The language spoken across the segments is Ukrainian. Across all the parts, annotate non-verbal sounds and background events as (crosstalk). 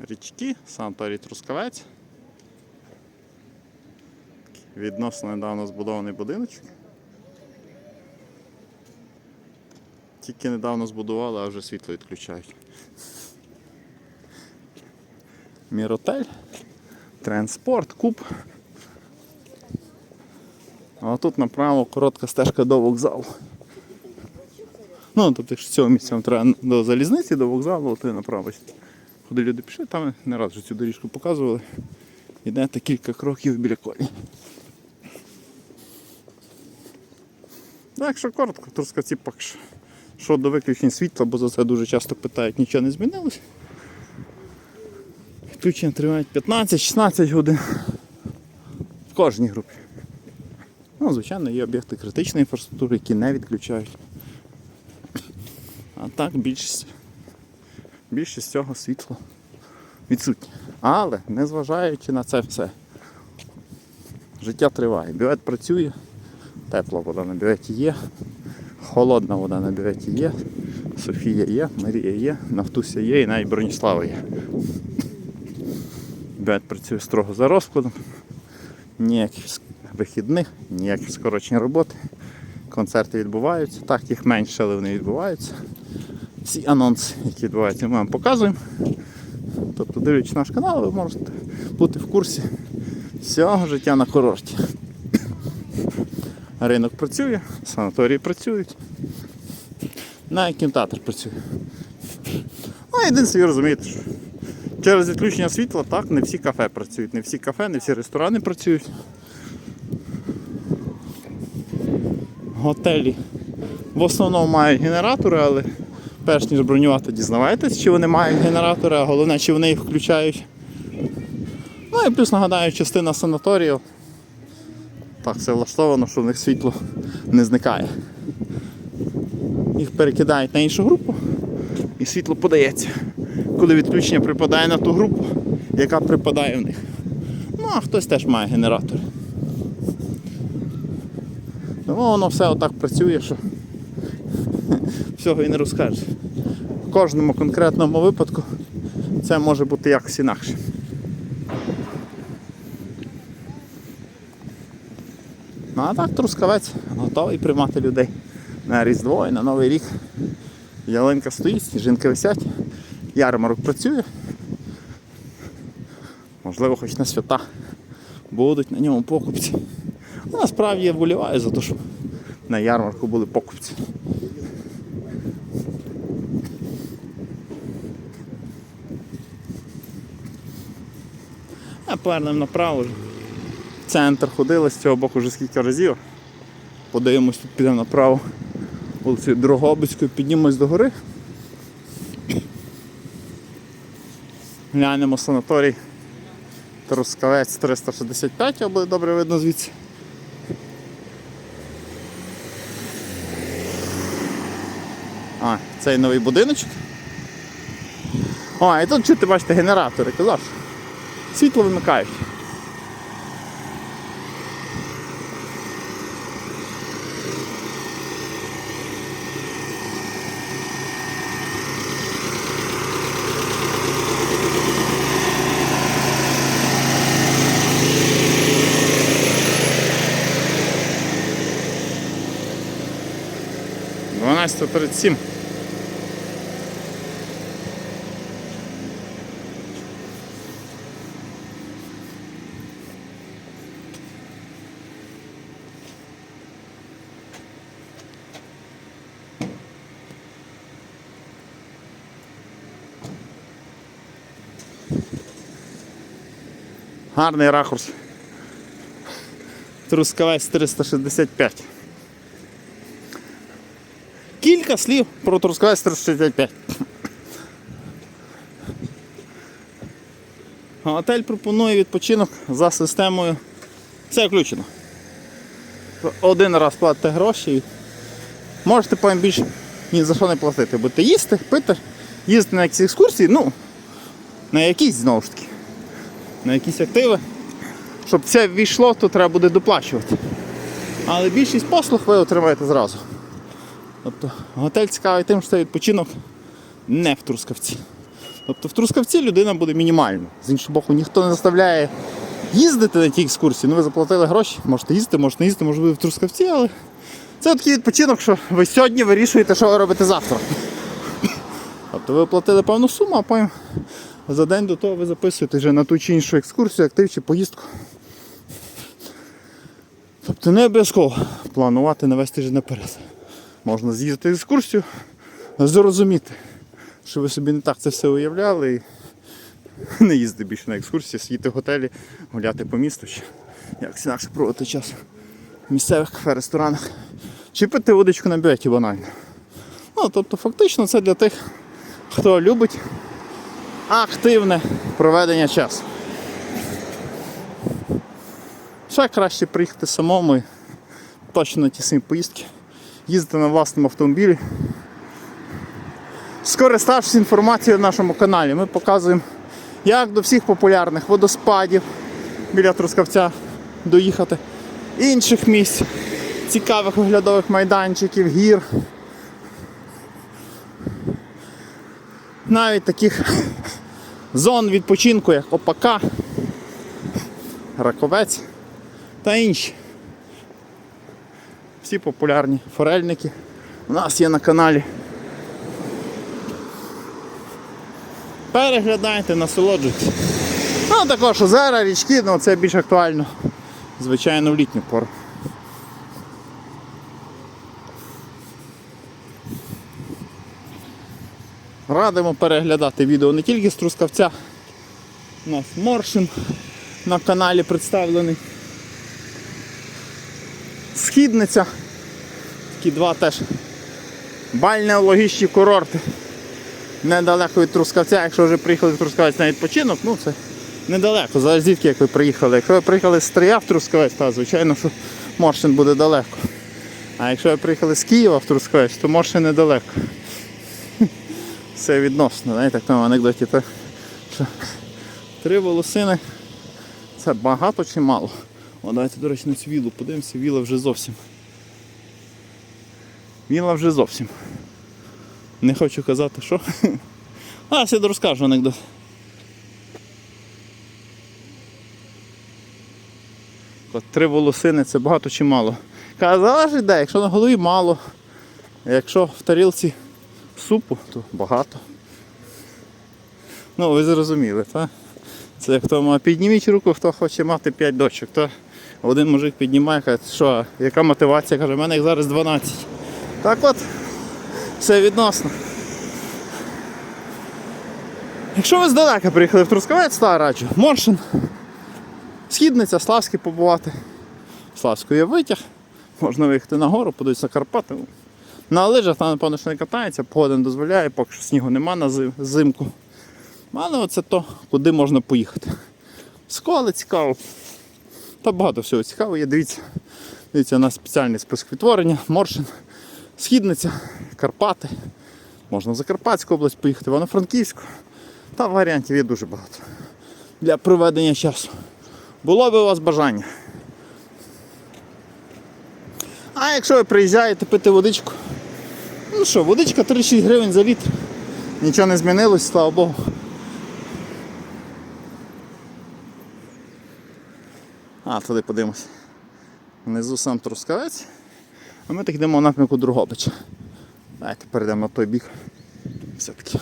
річки, санаторій Трускавець. Відносно недавно збудований будиночок. Тільки недавно збудували, а вже світло відключають. Міротель, транспорт, куб. А тут направо коротка стежка до вокзалу. Ну, тобто, якщо цього місця треба до залізниці, до вокзалу, то і направо. Куди люди пішли, там не раз вже цю доріжку показували. Йдете кілька кроків біля колії. Ну, якщо коротко, трускавці поки що. Що до виключень світла, бо за це дуже часто питають, нічого не змінилось. Відключення тривають 15-16 годин в кожній групі. Ну, звичайно, є об'єкти критичної інфраструктури, які не відключають. А так більшість, більшість цього світла відсутнє. Але незважаючи на це все, життя триває. Бювет працює, тепла вода на бюветі є, холодна вода на бюветі є, Софія є, Марія є, Нафтуся є і навіть Броніслава є. Бювет працює строго за розкладом, ніяких вихідних, ніяких скорочень роботи. Концерти відбуваються, так їх менше, але вони відбуваються. Всі анонси, які відбуваються, ми вам показуємо. Тобто, дивлячись наш канал, ви можете бути в курсі всього життя на курорті. Ринок працює, санаторії працюють. Навіть кінотеатр працює. Ну, єдине собі розумієте, що через відключення світла так не всі кафе працюють, не всі кафе, не всі ресторани працюють. Готелі в основному мають генератори, але перш ніж бронювати, дізнавайтесь, чи вони мають генератори, а головне, чи вони їх включають. Ну і плюс нагадаю, частина санаторіїв так все влаштовано, що в них світло не зникає. Їх перекидають на іншу групу і світло подається, коли відключення припадає на ту групу, яка припадає в них. Ну, а хтось теж має генератор. Тому воно все отак працює, що всього і не розкажеш. В кожному конкретному випадку це може бути якось інакше. Ну а так трускавець готовий приймати людей на Різдво і на Новий рік. Ялинка стоїть, сніжинки висять, ярмарок працює. Можливо, хоч на свята будуть на ньому покупці. Ну, насправді я вболіваю за те, щоб на ярмарку були покупці. Повернемо направо. Центр ходили з цього боку вже скільки разів. Подивимось, тут підемо направо вулицею Дрогобицькою, піднімемось до гори. Глянемо санаторій Трускавець 365, його буде добре видно звідси. А, цей новий будиночок. О, і тут чути, бачите, генератори, казав. Світло вимикають. Дванадцята тридцять сім. Гарний ракурс. Трускавець 365. Кілька слів про Трускавець 365. Готель пропонує відпочинок за системою. Все включено. Один раз платите гроші можете потім більше ні за що не платити. Будете їсти, пити, їздити на якісь екскурсії, ну, на якісь знову ж таки, на якісь активи. Щоб це ввійшло, то треба буде доплачувати. Але більшість послуг ви отримаєте зразу. Тобто готель цікавий тим, що це відпочинок не в Трускавці. Тобто в Трускавці людина буде мінімально. З іншого боку, ніхто не заставляє їздити на ті екскурсії. Ну ви заплатили гроші, можете їздити, можете не їздити, може ви в Трускавці, але це такий відпочинок, що ви сьогодні вирішуєте, що ви робите завтра. Тобто ви оплатили певну суму, а потім за день до того ви записуєте вже на ту чи іншу екскурсію, актив чи поїздку. Тобто не обов'язково планувати навести вже наперед. Можна з'їздити екскурсію, зрозуміти, що ви собі не так це все уявляли і не їздити більше на екскурсії, сидіти в готелі, гуляти по місту чи якось інакше проводити час в місцевих кафе-ресторанах. Чи пити водичку на бюветі банально. Ну, тобто, фактично це для тих, хто любить активне проведення часу. Ще краще приїхати самому і точно на ті самі поїздки, їздити на власному автомобілі. Скориставшись інформацією в нашому каналі, ми показуємо, як до всіх популярних водоспадів біля Трускавця доїхати, інших місць, цікавих оглядових майданчиків, гір. Навіть таких зон відпочинку, як Опака, Раковець та інші. Всі популярні форельники у нас є на каналі. Переглядайте, насолоджуйтесь. Ну, також озера, річки, ну це більш актуально, звичайно, в літню пору. Радимо переглядати відео не тільки з Трускавця. У нас Моршин на каналі представлений. Східниця. Такі два теж бальнеологічні курорти. Недалеко від Трускавця, якщо вже приїхали в Трускавець на відпочинок, ну це недалеко, залежить звідки як ви приїхали. Якщо ви приїхали з Стрия в Трускавець, то звичайно, що Моршин буде далеко. А якщо ви приїхали з Києва в Трускавець, то Моршин недалеко. Все відносно, знаєте, в тому анекдоті, то, що три волосини це багато чи мало. О, давайте, до речі, на цю вілу подивимося, віла вже зовсім. Віла вже зовсім. Не хочу казати, що. (laughs) А, я розкажу анекдот. От Три волосини це багато чи мало. Каже, залежить де, якщо на голові мало, якщо в тарілці супу, то багато. Ну, ви зрозуміли, так? Це тому, а підніміть руку, хто хоче мати 5 дочок. То один мужик піднімає, каже, що, яка мотивація? Каже, в мене їх зараз 12. Так от, все відносно. Якщо ви здалека приїхали в Трускавець, то раджу. Моршин, Східниця, Славський побувати. Славську є витяг. Можна виїхати на гору, подивитися на Карпати. На лижах там, напевно, що не катається, погода не дозволяє, поки що снігу нема на зим- зимку. Але оце то, куди можна поїхати. Сколи цікаво. Та багато всього цікавого є. Дивіться, дивіться, у нас спеціальний список відтворення, Моршин, Східниця, Карпати. Можна в Закарпатську область поїхати, в Івано-Франківську. Та варіантів є дуже багато для проведення часу. Було би у вас бажання. А якщо ви приїжджаєте пити водичку, ну що, водичка 36 гривень за літр. Нічого не змінилось, слава Богу. А, туди подивимось. Внизу сам Трускавець. А ми так йдемо в напрямку Другобича. Давайте перейдемо на той бік. Все-таки.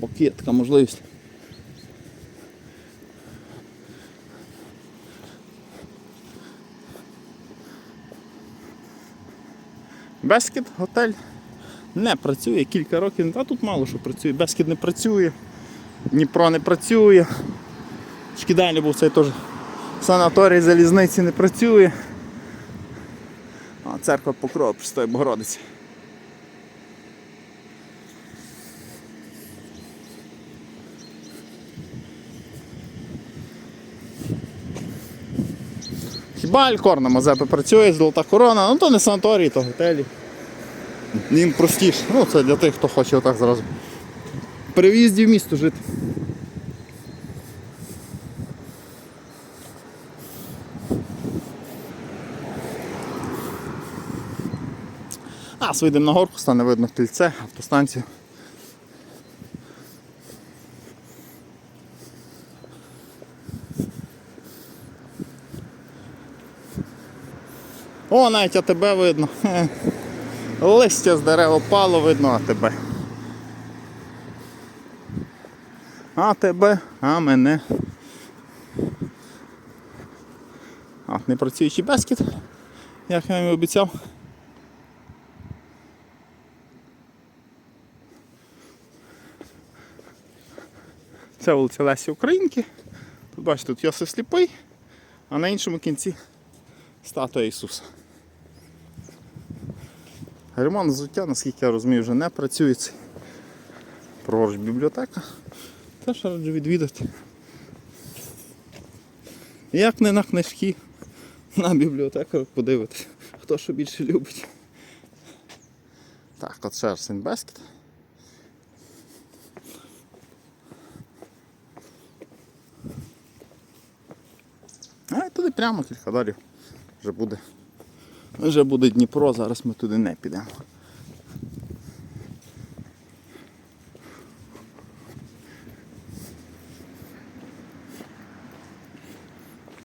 Поки є така можливість. Бескід готель не працює кілька років, а тут мало що працює. Бескід не працює, Дніпро не працює. Шкідалі був цей теж санаторій залізниці не працює. А церква Покрова Престої Богородиці. Хіба Алькор на Мазепи працює, золота корона, ну то не санаторій, то готелі їм простіше. Ну, Це для тих, хто хоче отак зразу. При в'їзді в місто жити. А, вийдемо на горку, стане видно кільце, автостанцію. О, навіть АТБ видно. Листя з дерев опало, видно, а тебе. А тебе, а мене. А, не працюючий безкіт, як я вам обіцяв. Це вулиця Лесі Українки. Тут бачите, тут Йосиф Сліпий, а на іншому кінці статуя Ісуса. Ремонт взуття, наскільки я розумію, вже не працюється. Праворуч бібліотека. Теж раджу відвідати. Як не на книжки, на бібліотеку подивитися, хто що більше любить. Так, от ще Арсен Бескет. А і туди прямо кілька долів вже буде. Вже буде Дніпро, зараз ми туди не підемо.